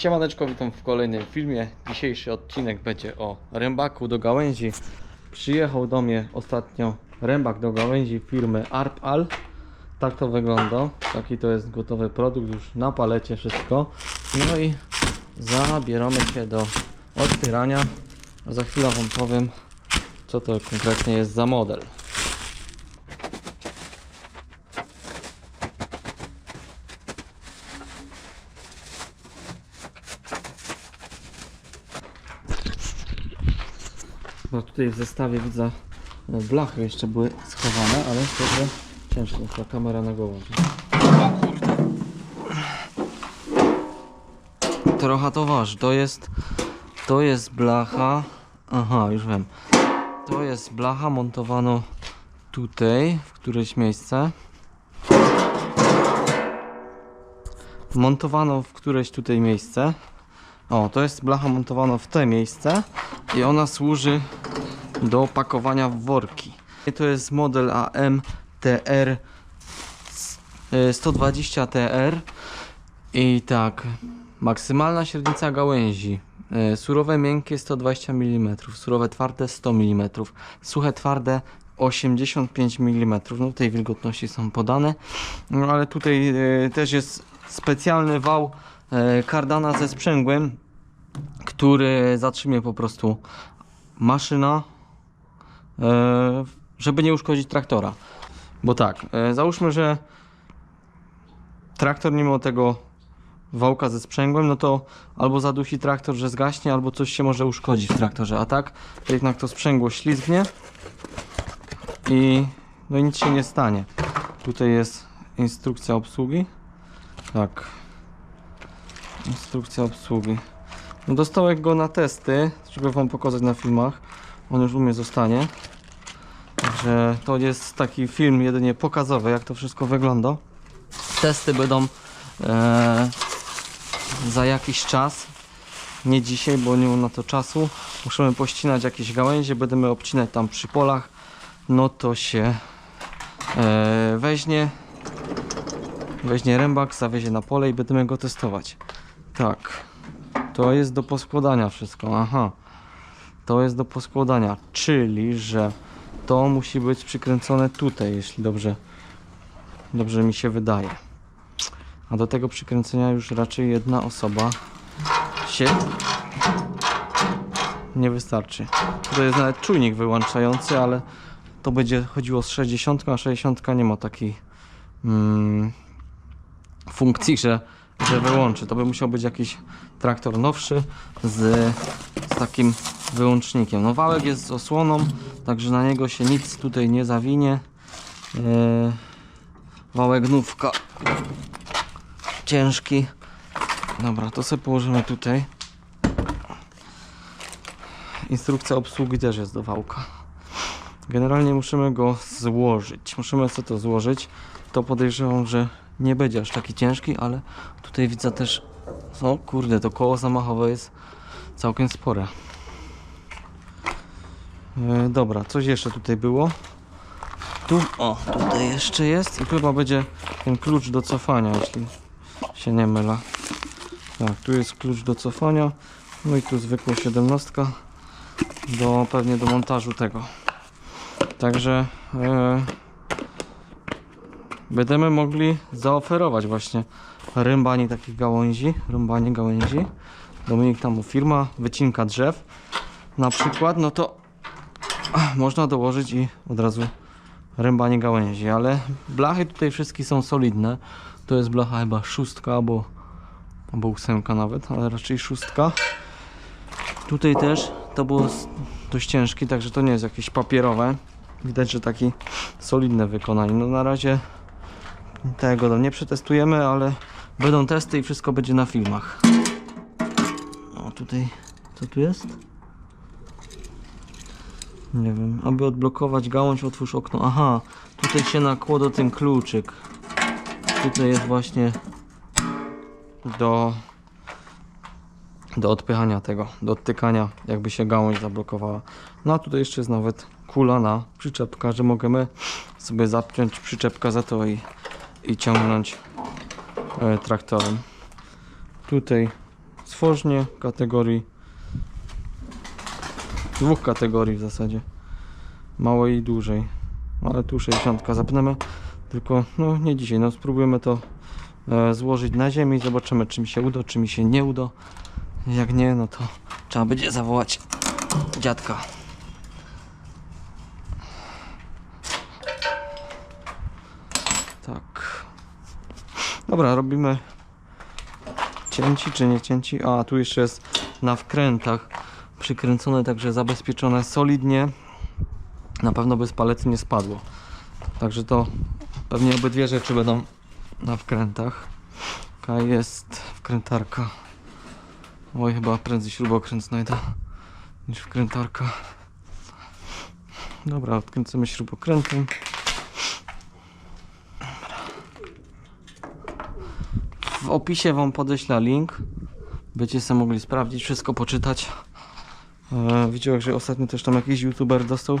Siemaneczko, witam w kolejnym filmie. Dzisiejszy odcinek będzie o rębaku do gałęzi. Przyjechał do mnie ostatnio rębak do gałęzi firmy ARPAL. Tak to wygląda. Taki to jest gotowy produkt, już na palecie wszystko. No i zabieramy się do otwierania. Za chwilę Wam powiem, co to konkretnie jest za model. Bo tutaj w zestawie widzę e, blachy jeszcze były schowane, ale szczerze ciężko ta kamera na głowę. O kurde. Trochę to waży. To jest to jest blacha. Aha, już wiem. To jest blacha montowano tutaj w któreś miejsce. Montowano w któreś tutaj miejsce. O, to jest blacha montowana w te miejsce i ona służy do pakowania w worki. To jest model AMTR 120TR i tak, maksymalna średnica gałęzi. e, Surowe miękkie 120 mm, surowe twarde 100 mm, suche twarde 85 mm. No tej wilgotności są podane, no ale tutaj e, też jest specjalny wał e, kardana ze sprzęgłem, który zatrzymie po prostu maszyna, e, żeby nie uszkodzić traktora. Bo tak, e, załóżmy, że traktor mimo tego wałka ze sprzęgłem, no to albo zadusi traktor, że zgaśnie, albo coś się może uszkodzić w traktorze. A tak, to jednak to sprzęgło ślizgnie i no nic się nie stanie. Tutaj jest instrukcja obsługi. Tak. Instrukcja obsługi. No dostałem go na testy, żeby wam pokazać na filmach. On już u mnie zostanie. Także to jest taki film jedynie pokazowy, jak to wszystko wygląda. Testy będą e, za jakiś czas. Nie dzisiaj, bo nie mam na to czasu. Musimy pościnać jakieś gałęzie, będziemy obcinać tam przy polach. No to się e, weźmie, weźmie rębak, zawiezie na pole i będziemy go testować. Tak. To jest do poskładania wszystko, aha. To jest do poskładania, czyli że to musi być przykręcone tutaj, jeśli dobrze, dobrze mi się wydaje. A do tego przykręcenia już raczej jedna osoba się nie wystarczy. To jest nawet czujnik wyłączający, ale to będzie chodziło z 60, a 60 nie ma takiej mm, funkcji, że, że wyłączy. To by musiał być jakiś traktor nowszy z, z takim wyłącznikiem. No wałek jest z osłoną, także na niego się nic tutaj nie zawinie. Yy, wałek nówka ciężki. Dobra, to sobie położymy tutaj. Instrukcja obsługi też jest do wałka. Generalnie musimy go złożyć. Musimy sobie to złożyć. To podejrzewam, że nie będzie aż taki ciężki, ale tutaj widzę też. O kurde, to koło zamachowe jest całkiem spore. E, dobra, coś jeszcze tutaj było. Tu, o, tutaj jeszcze jest i chyba będzie ten klucz do cofania, jeśli się nie mylę. Tak, tu jest klucz do cofania. No i tu zwykła 17 do pewnie do montażu tego. Także e, będziemy mogli zaoferować właśnie rębanie takich gałęzi, rąbanie gałęzi. Dominik tam firma, wycinka drzew na przykład, no to można dołożyć i od razu rębanie gałęzi, ale blachy tutaj wszystkie są solidne. To jest blacha chyba szóstka albo, albo ósemka nawet, ale raczej szóstka. Tutaj też to było dość ciężkie, także to nie jest jakieś papierowe. Widać, że taki solidne wykonanie. No na razie tego nie przetestujemy, ale będą testy i wszystko będzie na filmach. O tutaj, co tu jest? Nie wiem, aby odblokować gałąź otwórz okno. Aha, tutaj się nakłada ten kluczyk. Tutaj jest właśnie do do odpychania tego, do odtykania, jakby się gałąź zablokowała. No a tutaj jeszcze jest nawet kula na przyczepka, że możemy sobie zapiąć przyczepkę za to i, i ciągnąć e, traktorem. Tutaj Stworznie kategorii dwóch kategorii w zasadzie. Małej i dużej. Ale tu 60 zapnemy. Tylko no nie dzisiaj. No spróbujemy to e, złożyć na ziemi i zobaczymy czy mi się uda, czy mi się nie uda. Jak nie, no to trzeba będzie zawołać dziadka. Tak. Dobra, robimy cięci czy nie cięci? A, tu jeszcze jest na wkrętach przykręcone, także zabezpieczone solidnie. Na pewno bez palety nie spadło. Także to pewnie obydwie rzeczy będą na wkrętach. Taka jest wkrętarka. Oj, chyba prędzej śrubokręt znajdę niż wkrętarka. Dobra, odkręcimy śrubokrętem. W opisie Wam podeślę link. Będziecie sobie mogli sprawdzić, wszystko poczytać. E, widziałem, że ostatnio też tam jakiś youtuber dostał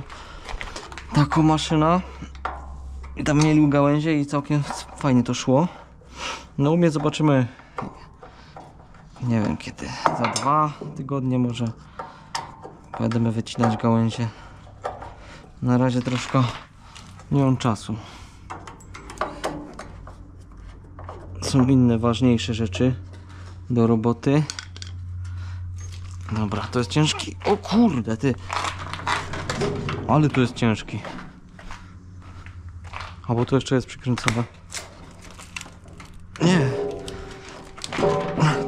taką maszynę. I tam mieli gałęzie i całkiem fajnie to szło. No u mnie zobaczymy nie wiem kiedy, za dwa tygodnie może będziemy wycinać gałęzie. Na razie troszkę nie mam czasu. Są inne ważniejsze rzeczy do roboty. Dobra, to jest ciężki. O kurde, ty. Ale to jest ciężki. A bo to jeszcze jest przykręcone. Nie.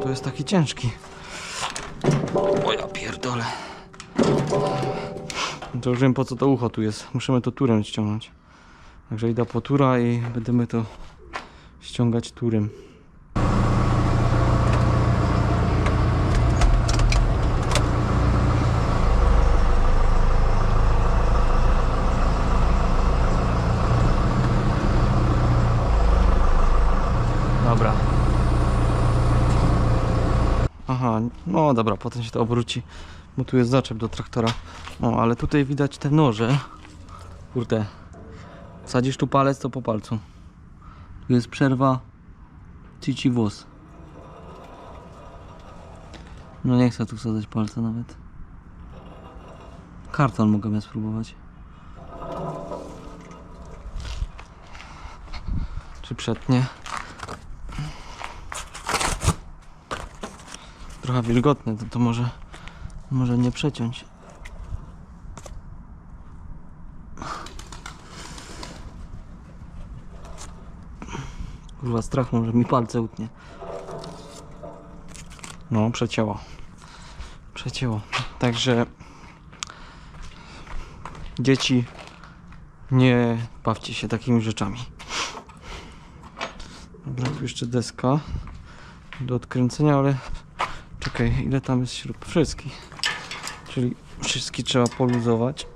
To jest taki ciężki. O ja pierdolę. To już wiem po co to ucho tu jest. Musimy to turem ściągnąć. Także idę po tura i będziemy to ściągać turem. Dobra. Aha, no dobra, potem się to obróci, bo tu jest zaczep do traktora. O, ale tutaj widać te noże. Kurde. Wsadzisz tu palec, to po palcu. Tu jest przerwa. Cici włos. No nie chcę tu wsadzać palca nawet. Karton mogę ja spróbować. Czy przetnie? Trochę wilgotne, to, to może, może nie przeciąć. Kurwa, strach może mi palce utnie. No, przecięło. Przecięło. Także dzieci nie bawcie się takimi rzeczami. Dobra, tu jeszcze deska do odkręcenia, ale czekaj, ile tam jest śrub? Wszystkich. Czyli wszystkie trzeba poluzować.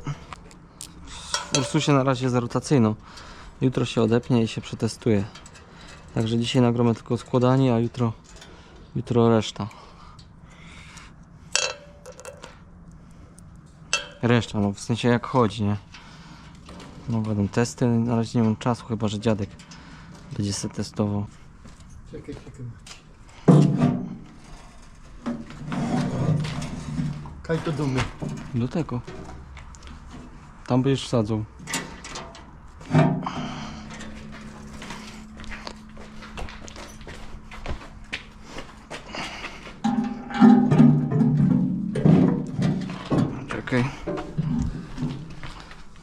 Ursusie na razie jest rotacyjną. Jutro się odepnie i się przetestuje. Także dzisiaj nagramy tylko składanie, a jutro, jutro reszta. Reszta, no w sensie jak chodzi, nie? No będą testy, na razie nie mam czasu, chyba że dziadek będzie se testował. Czekaj, czekaj. Kaj to dumy. Do tego. Tam będziesz wsadzał.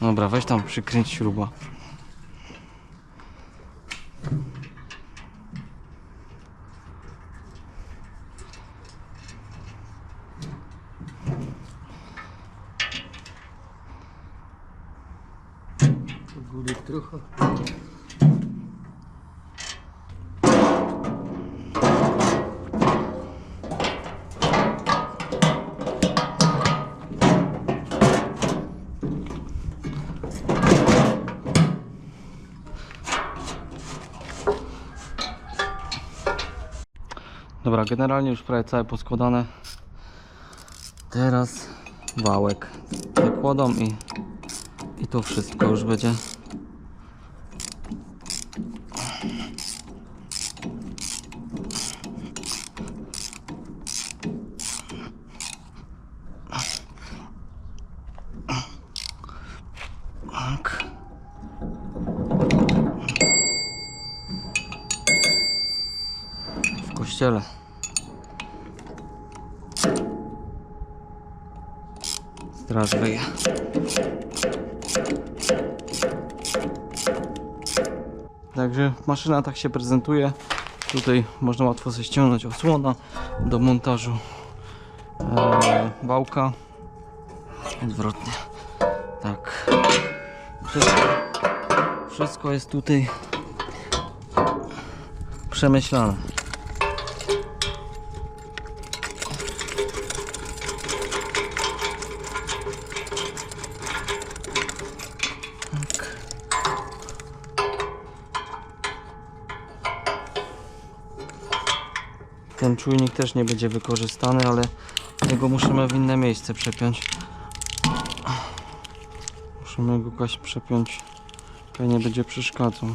Dobra, weź tam przykręć śruba. Dobra, generalnie już prawie całe poskładane. Teraz wałek zakładam i, i to wszystko już będzie. Straż wyje. Także maszyna tak się prezentuje. Tutaj można łatwo sobie ściągnąć osłona do montażu e, wałka. Odwrotnie. Tak. Wszystko, wszystko jest tutaj przemyślane. Ten czujnik też nie będzie wykorzystany, ale jego musimy w inne miejsce przepiąć. Musimy go jakoś przepiąć. Pewnie będzie przeszkadzał.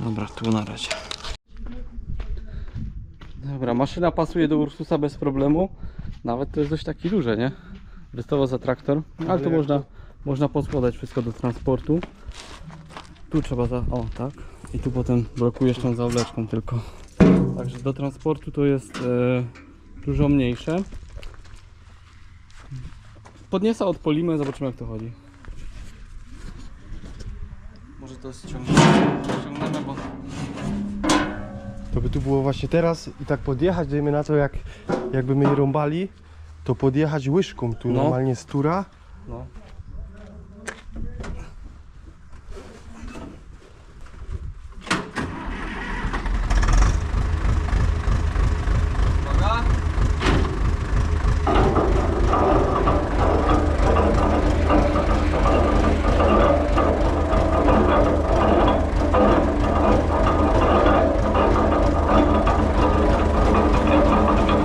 Dobra, tu na razie. Dobra, maszyna pasuje do Ursusa bez problemu. Nawet to jest dość taki duże, nie? Wystawa za traktor. Ale to można, można poskładać wszystko do transportu. Tu trzeba za... O, tak. I tu potem blokujesz tą zawleczką tylko. Także do transportu to jest e, dużo mniejsze. Podniesa odpolimy, zobaczymy jak to chodzi. Może to ściągniemy, ściągniemy bo To by tu było właśnie teraz i tak podjechać, dajmy na to jak jakby my je rąbali, to podjechać łyżką tu No. normalnie z tura. no. Uwaga.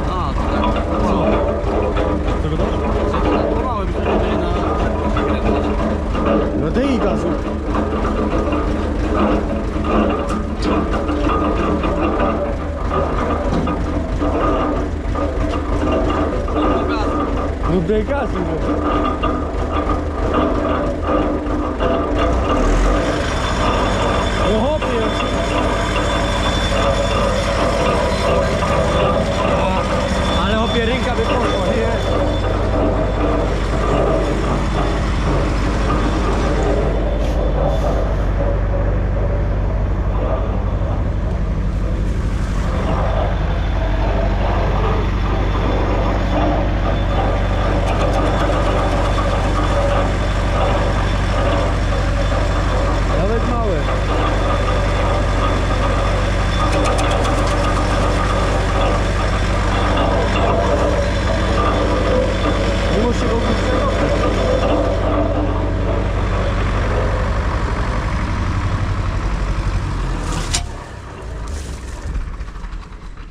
A, to tak. Co? Tego dobrze? Co to tak pomałe, byśmy byli na... No daj gazu. No daj gazu. No. No hopie. Ale hopie ręka by poszła, nie? Nawet małe. Nie muszę go grubszego.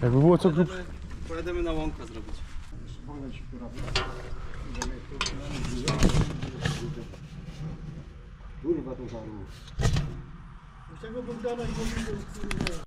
Jakby było co grubsze. Pojedziemy na łąkę zrobić. Tego Bogdana i